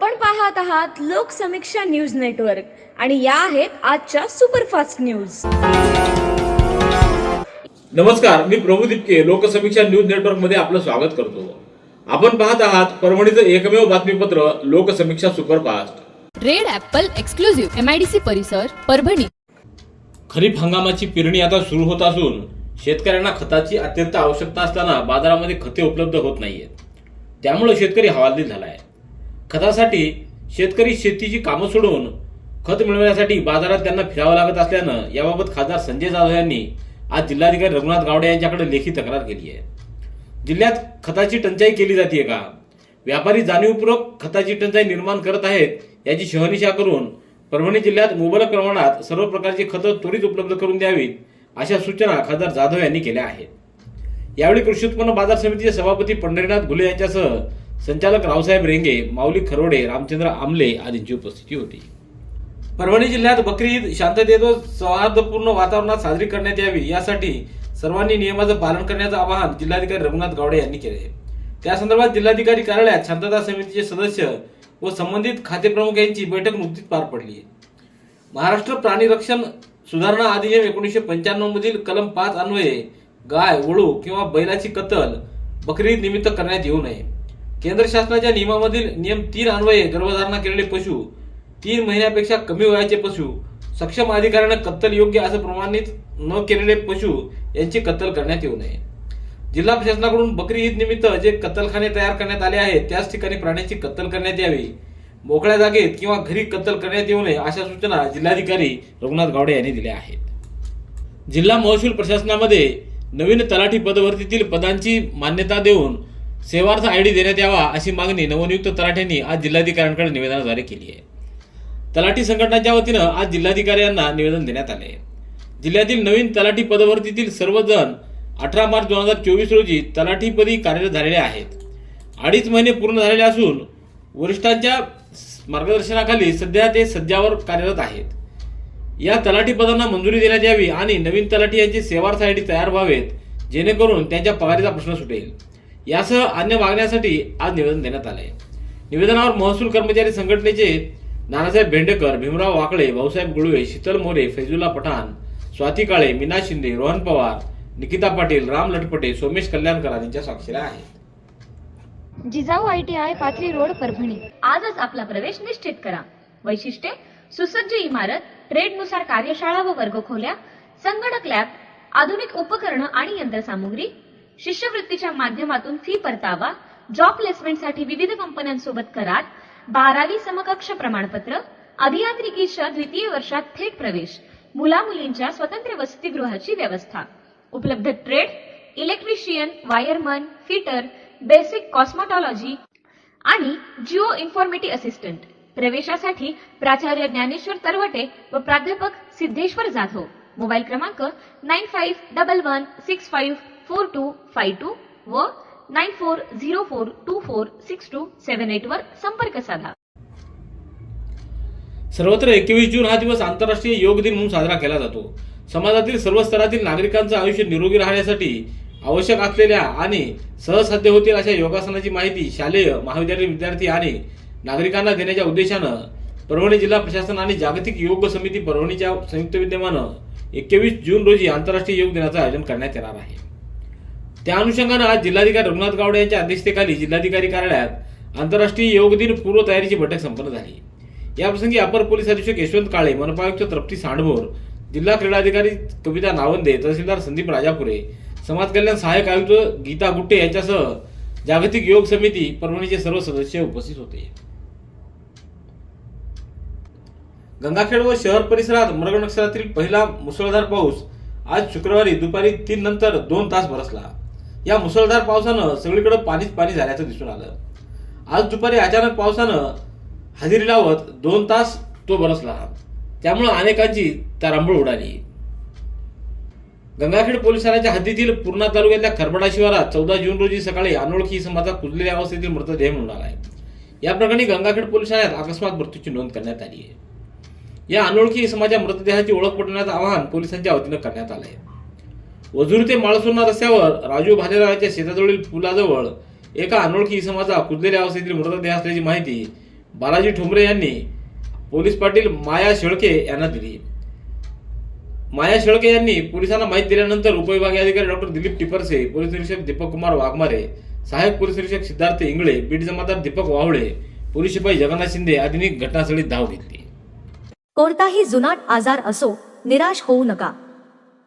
आपण पाहत आहात लोकसमीक्षा न्यूज नेटवर्क आणि या आहेत आजच्या सुपरफास्ट न्यूज. नमस्कार मी प्रभू दिपके लोकसमीक्षा न्यूज नेटवर्कमध्ये आपलं स्वागत करतो. आपण पाहत आहात परभणीचं एकमेव बातमीपत्र Loksamiksha superfast. Red apple exclusive MIDC परिसर परभणी. खरीप हंगामाची पेरणी आता सुरू होत असून शेतकऱ्यांना खताची अत्यंत आवश्यकता असताना बाजारामध्ये खते उपलब्ध होत नाहीयेत. त्यामुळे शेतकरी हवालदिल झाला आहे. खतासाठी शेतकरी शेतीची कामं सोडून खत मिळवण्यासाठी बाजारात त्यांना फिरावं लागत असल्यानं याबाबत खासदार संजय जाधव यांनी आज जिल्हाधिकारी रघुनाथ गावडे यांच्याकडे लेखी तक्रार केली आहे. जिल्ह्यात खताची टंचाई केली जाते का? व्यापारी जाणीवपूर्वक खताची टंचाई निर्माण करत आहेत याची शहनिशा करून परभणी जिल्ह्यात मुबलक प्रमाणात सर्व प्रकारची खतं त्वरित उपलब्ध करून द्यावीत अशा सूचना खासदार जाधव यांनी केल्या आहेत. यावेळी कृषी उत्पन्न बाजार समितीचे सभापती पंढरीनाथ घुले यांच्यासह संचालक रावसाहेब रेंगे माऊली खरोडे रामचंद्र आमले आदींची उपस्थिती होती. परभणी जिल्ह्यात बकरी ईद शांततेत व सौहार्दपूर्ण वातावरणात साजरी करण्यात यावी यासाठी सर्वांनी नियमाचं पालन करण्याचं आवाहन जिल्हाधिकारी रघुनाथ गावडे यांनी केले आहे. त्या संदर्भात जिल्हाधिकारी कार्यालयात शांतता समितीचे सदस्य व संबंधित खातेप्रमुख यांची बैठक नुकतीच पार पडली महाराष्ट्र प्राणी रक्षण सुधारणा अधिनियम एकोणीसशे पंच्याण्णव मधील कलम पाच अन्वये गाय वळू किंवा बैलाची कत्तल बकरी ईद निमित्त करण्यात येऊ नये. केंद्र शासनाच्या नियमामधील नियम तीन अन्वये गर्भधारणा केलेले पशु तीन महिन्यापेक्षा कमी वयाचे पशु सक्षम अधिकाऱ्यानं कत्तल योग्य असं प्रमाणित न केलेले पशु यांची कत्तल करण्यात येऊ नये. जिल्हा प्रशासनाकडून बकरी ईद निमित्त जे कत्तलखाने तयार करण्यात आले आहेत त्याच ठिकाणी प्राण्यांची कत्तल करण्यात यावी. मोकळ्या जागेत किंवा घरी कत्तल करण्यात येऊ नये अशा सूचना जिल्हाधिकारी रघुनाथ गावडे यांनी दिल्या आहेत. जिल्हा महसूल प्रशासनामध्ये नवीन तलाठी पदभरतीतील पदांची मान्यता देऊन सेवार्थ आयडी देण्यात यावा अशी मागणी नवनियुक्त तलाठ्यांनी आज जिल्हाधिकाऱ्यांकडे निवेदनाद्वारे केली आहे. तलाठी संघटनाच्या वतीनं आज जिल्हाधिकारी यांना निवेदन देण्यात आले जिल्ह्यातील नवीन तलाठी पदभरतीतील सर्वजण अठरा मार्च दोन हजार चोवीस रोजी तलाठीपदी कार्यरत झालेले आहेत. अडीच महिने पूर्ण झालेले असून वरिष्ठांच्या मार्गदर्शनाखाली सध्या ते सज्जावर कार्यरत आहेत. या तलाठी पदांना मंजुरी देण्यात यावी आणि नवीन तलाठी यांचे सेवार्थ आय डी तयार व्हावेत जेणेकरून त्यांच्या पगारीचा प्रश्न सुटेल. यासह अन्य मागण्यासाठी आज निवेदन देण्यात आले निवेदनावर महसूल कर्मचारी संघटनेचे नानासाहेब भेंडेकर भीमराव वाकळे भाऊसाहेब गुळवे शीतल मोरे फैजुल्ला पठाण स्वाती काळे मीना शिंदे रोहन पवार निकिता पाटील राम लटपटे सोमेश कल्याणकर आदींच्या स्वाक्षऱ्या आहेत Jijau I T I Pathri road Parbhani. आजच आपला प्रवेश निश्चित करा. वैशिष्ट्ये सुसज्ज इमारत ट्रेडनुसार कार्यशाळा व वर्गखोल्या संगणक लॅब आधुनिक उपकरणं आणि यंत्रसामुग्री शिष्यवृत्तीच्या माध्यमातून फी परतावा जॉब प्लेसमेंटसाठी विविध कंपन्यांसोबत करार बारावी समकक्ष प्रमाणपत्र अभियांत्रिकीच्या द्वितीय वर्षात थेट प्रवेश मुला मुलींच्या स्वतंत्र वसतिगृहाची व्यवस्था. उपलब्ध trade electrician wireman fitter basic cosmetology आणि जिओ इन्फॉर्मेटी असिस्टंट प्रवेशासाठी प्राचार्य ज्ञानेश्वर तरवटे व प्राध्यापक सिद्धेश्वर जाधव. मोबाईल क्रमांक nine five double one six five four two five two व nine four zero four two four six two seven eight वर संपर्क साधा. सर्वत्र एकवीस जून हा दिवस आंतरराष्ट्रीय योग दिन म्हणून साजरा केला जातो. समाजातील सर्व स्तरातील नागरिकांचं आयुष्य निरोगी राहण्यासाठी आवश्यक असलेल्या आणि सहसाध्य होतील अशा योगासनाची माहिती शालेय महाविद्यालयीन विद्यार्थी आणि नागरिकांना देण्याच्या उद्देशानं परभणी जिल्हा प्रशासन आणि जागतिक योग समिती परभणीच्या संयुक्त विद्यमानं एकवीस जून रोजी आंतरराष्ट्रीय योग दिनाचं आयोजन करण्यात येणार आहे. त्या अनुषंगानं आज जिल्हाधिकारी रघुनाथ गावडे यांच्या अध्यक्षतेखाली जिल्हाधिकारी कार्यालयात आंतरराष्ट्रीय योग दिन पूर्व तयारीची बैठक संपन्न झाली. याप्रसंगी अपर पोलीस अधीक्षक यशवंत काळे मनपायुक्त तृप्ती सांडभोर जिल्हा क्रीडाधिकारी कविता नावंदे तहसीलदार संदीप राजापुरे समाज कल्याण सहाय्यक आयुक्त गीता गुट्टे यांच्यासह जागतिक योग समिती परभणीचे सर्व सदस्य उपस्थित होते. गंगाखेड व शहर परिसरात मृग नक्षरातील पहिला मुसळधार पाऊस आज शुक्रवारी दुपारी तीन नंतर दोन तास बरसला या मुसळधार पावसानं सगळीकडे पाणीच पाणी झाल्याचं दिसून आलं. आज दुपारी अचानक पावसानं हजेरी लावत दोन तास तो बरसला. त्यामुळं अनेकांची तारांबळ उडाली. गंगाखेड पोलीस ठाण्याच्या हद्दीतील पूर्णा तालुक्यातल्या खरबडा शिवारात चौदा जून रोजी सकाळी अनोळखी इसमाचा कुजलेल्या अवस्थेतील मृतदेह मिळून आलाय. या प्रकरणी गंगाखेड पोलीस ठाण्यात अकस्मात मृत्यूची नोंद करण्यात आली आहे. या अनोळखी इसमाच्या मृतदेहाची ओळख पटवण्याचं आवाहन पोलिसांच्या वतीनं करण्यात आलं आहे वजूर ते माळसोना रस्त्यावर राजू भालेरावाच्या शेताजवळील पुलाजवळ एका अनोळखी इसमाचा कुजलेल्या अवस्थेतील मृतदेह असल्याची माहिती बालाजी ठोंबरे यांनी पोलीस पाटील माया शेळके यांना दिली. माया शेळके यांनी पोलिसांना माहिती दिल्यानंतर उपविभागीय अधिकारी डॉक्टर दिलीप टिपरसे पोलीस निरीक्षक दीपक कुमार वाघमारे सहाय्यक पोलीस निरीक्षक सिद्धार्थ इंगळे बीड जमादार दीपक वावळे पोलीस शिपाई जगन्नाथ शिंदे आदींनी घटनास्थळी धाव घेतली. कोणताही जुनाट आजार असो निराश होऊ नका.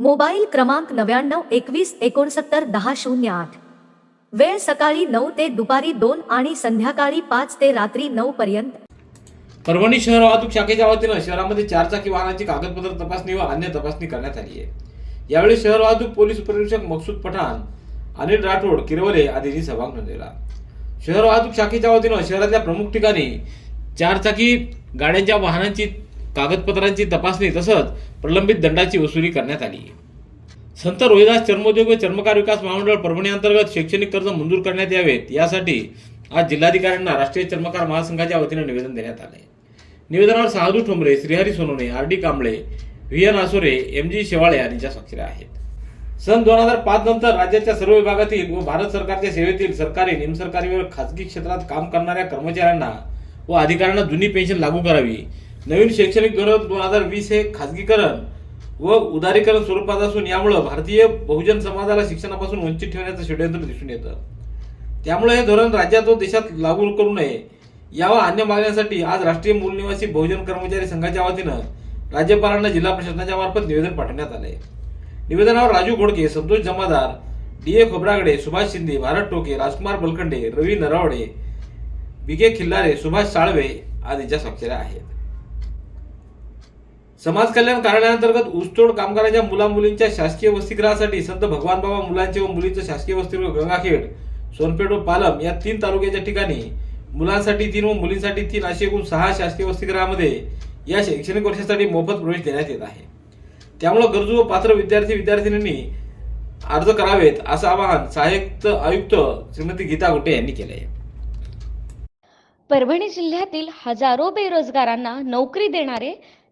मोबाईल क्रमांक नव्याण्णव एकवीस एकोणसत्तर दहा शून्य आठ. वेळ सकाळी नऊ ते दुपारी दोन आणि संध्याकाळी पाच ते रात्री नऊ पर्यंत. परभणी शहर वाहतूक शाखेच्या वतीनं शहरामध्ये चारचाकी वाहनाची कागदपत्र तपासणी व अन्य तपासणी करण्यात आली आहे. यावेळी शहर वाहतूक पोलीस उपनिरीक्षक मकसूद पठाण अनिल राठोड किरवले आदींनी सहभाग नोंदवला. शहर वाहतूक शाखेच्या वतीनं शहरातल्या प्रमुख ठिकाणी चारचाकी गाड्यांच्या वाहनांची कागदपत्रांची तपासणी तसंच प्रलंबित दंडाची वसुली करण्यात आली. संत रोहिदास चर्मोद्योग व चर्मकार विकास महामंडळ परभणीअंतर्गत शैक्षणिक कर्ज मंजूर करण्यात यावेत यासाठी आज जिल्हाधिकाऱ्यांना राष्ट्रीय चर्मकार महासंघाच्या वतीनं निवेदन देण्यात आले निवेदनावर Sahadu Thombare Shrihari Sonawane R D Kamble V N Asore M G Shewale यांच्या स्वाक्षऱ्या आहेत. सन दोन हजार पाच नंतर राज्याच्या सर्व विभागातील व भारत सरकारच्या सेवेतील सरकारी निमसरकारी व खासगी क्षेत्रात काम करणाऱ्या कर्मचाऱ्यांना व अधिकाऱ्यांना जुनी पेन्शन लागू करावी नवीन शैक्षणिक धोरण दोन हजार वीस हे खासगीकरण व उदारीकरण स्वरूपात असून यामुळं भारतीय बहुजन समाजाला शिक्षणापासून वंचित ठेवण्याचं षडयंत्र दिसून येतं. त्यामुळे हे धोरण राज्यात व देशात लागू करू नये यावर अन्य मागण्यासाठी आज राष्ट्रीय मूलनिवासी बहुजन कर्मचारी संघाच्या वतीनं राज्यपालांना जिल्हा प्रशासनाच्या मार्फत निवेदन पाठवण्यात आले निवेदनावर राजू घोडके संतोष जमादार डी ए खोबरागडे सुभाष शिंदे भारत टोके राजकुमार बलखंडे रवी नरावडे के खिल्लारे सुभाष साळवे आदींच्या स्वाक्षऱ्या आहेत. समाज कल्याण कार्यालयांतर्गत ऊसतोड कामगारांच्या मुला मुलींच्या शासकीय वसतिगृहासाठी संत भगवान बाबा मुलांचे व मुलींचं शासकीय वसतिगृह गंगाखेड सोनपेठ व पालम या तीन तालुक्याच्या ठिकाणी मुलांसाठी तीन व मुलींसाठी तीन अशी एकूण सहा शासकीय वसतिगृहामध्ये या शैक्षणिक वर्षासाठी मोफत प्रवेश देण्यात येत आहे. त्यामुळे गरजू व पात्र विद्यार्थी विद्यार्थिनींनी अर्ज करावेत असं आवाहन सहाय्यक आयुक्त श्रीमती गीता गुटे यांनी केले आहे. परभणी जिल्ह्यातील हजारो बेरोजगारांना नोकरी देणारे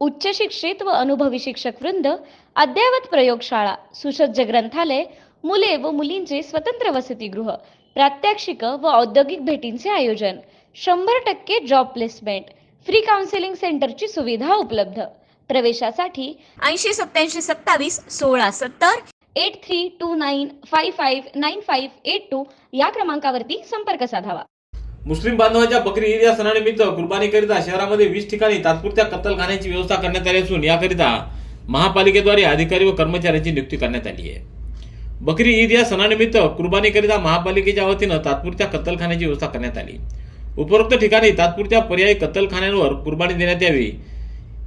उच्च शिक्षित व अनुभवी शिक्षक वृंद अद्ययावत प्रयोगशाळा सुसज्ज ग्रंथालय मुले व मुलींचे स्वतंत्र वसतिगृह प्रात्यक्षिक व औद्योगिक भेटींचे आयोजन शंभर टक्के जॉब प्लेसमेंट फ्री काउन्सिलिंग सेंटरची सुविधा उपलब्ध. प्रवेशासाठी ऐंशी सत्याऐंशी सत्तावीस सोळा सत्तर eight three two nine five five nine five eight two या क्रमांकावरती संपर्क साधावा. मुस्लिम बांधवांच्या बकरी ईद या सणानिमित्त कुर्बानीकरिता शहरामध्ये वीस ठिकाणी तात्पुरत्या कत्तलखान्याची व्यवस्था करण्यात आली असून याकरिता महापालिकेद्वारे अधिकारी व कर्मचाऱ्यांची नियुक्ती करण्यात आली आहे. बकरी ईद या सणानिमित्त कुर्बानीकरिता महापालिकेच्या वतीनं तात्पुरत्या कत्तलखान्याची व्यवस्था करण्यात आली. उपरोक्त ठिकाणी तात्पुरत्या पर्यायी कत्तलखान्यांवर कुर्बानी देण्यात यावी.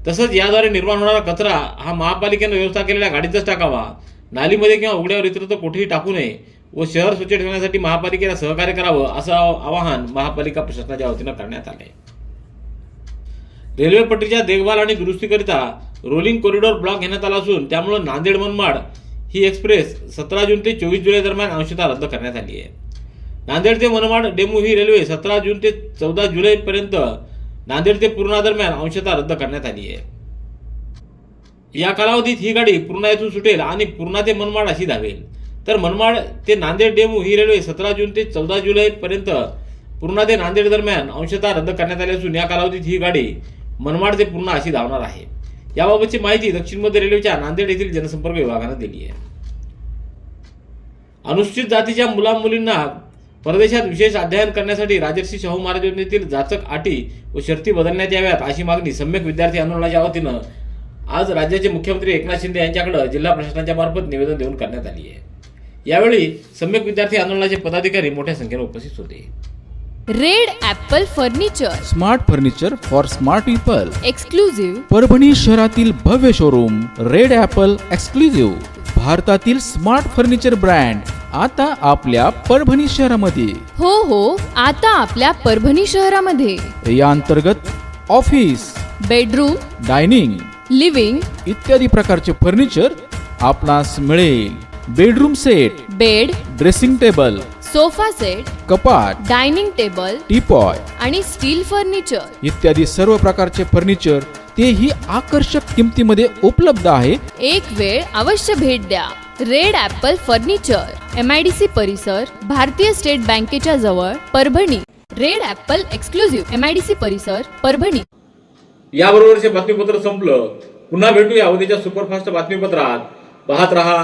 तसंच याद्वारे निर्माण होणारा कचरा हा महापालिकेनं व्यवस्था केलेल्या गाडीतच टाकावा. नालीमध्ये किंवा उघड्यावर इतरत्र कुठेही टाकू नये. व शहर स्वच्छ ठेवण्यासाठी महापालिकेला सहकार्य करावं असं आवाहन महापालिका प्रशासनाच्या वतीनं करण्यात आलंय. रेल्वे पट्टीच्या देखभाल आणि दुरुस्तीकरिता रोलिंग कॉरिडॉर ब्लॉक घेण्यात आला असून त्यामुळे नांदेड मनमाड ही एक्सप्रेस सतरा जून ते चोवीस जुलै दरम्यान अंशतः रद्द करण्यात आली आहे. नांदेड ते मनमाड डेमू ही रेल्वे सतरा जून ते चौदा जुलैपर्यंत नांदेड ते पूर्णा दरम्यान अंशतः रद्द करण्यात आली आहे. या कालावधीत ही गाडी पूर्णा येथून सुटेल आणि पूर्णा ते मनमाड अशी धावेल. तर मनमाड ते नांदेड डेमू ही रेल्वे सतरा जून ते चौदा जुलैपर्यंत पूर्णा ते नांदेड दरम्यान अंशतः रद्द करण्यात आली असून या कालावधीत ही गाडी मनमाड ते पूर्णा अशी धावणार आहे. याबाबतची माहिती दक्षिण मध्य रेल्वेच्या नांदेड येथील जनसंपर्क विभागानं दिली आहे. अनुसूचित जातीच्या मुला मुलींना परदेशात विशेष अध्ययन करण्यासाठी राजर्षी शाहू महाराज योजनेतील जाचक अटी व शर्ती बदलण्यात याव्यात अशी मागणी सम्यक विद्यार्थी आंदोलनाच्या वतीनं आज राज्याचे मुख्यमंत्री एकनाथ शिंदे यांच्याकडे जिल्हा प्रशासनाच्या मार्फत निवेदन देऊन करण्यात आली आहे. यावेळी सम्यक विद्यार्थी आंदोलनाचे पदाधिकारी मोठ्या संख्येने उपस्थित होते. Red Apple furniture smart furniture for smart people exclusive Parbhani शहरातील भव्य शोरूम रेड ॲपल एक्सक्लुझिव्ह भारतातील स्मार्ट फर्निचर ब्रँड आता आपल्या परभणी शहरामध्ये. हो हो आता आपल्या परभणी शहरामध्ये. या अंतर्गत ऑफिस बेडरूम डायनिंग लिव्हिंग इत्यादी प्रकारचे फर्निचर आपणास मिळेल. Bedroom set bed dressing table sofa set कपाट डायनिंग टेबल टीपॉय आणि स्टील फर्निचर. इत्यादी सर्व प्रकारचे फर्निचर तेही आकर्षक किमतीमध्ये उपलब्ध आहे. एक वेळ अवश्य भेट द्या. Red apple furniture M I D C परिसर भारतीय स्टेट बँकेच्या जवळ Parbhani. Red apple exclusive M I D C परिसर परभणी. याबरोबरचे बातमीपत्र संपलं. पुन्हा भेटूया उद्याच्या सुपरफास्ट बातमीपत्रात. पाहत रहा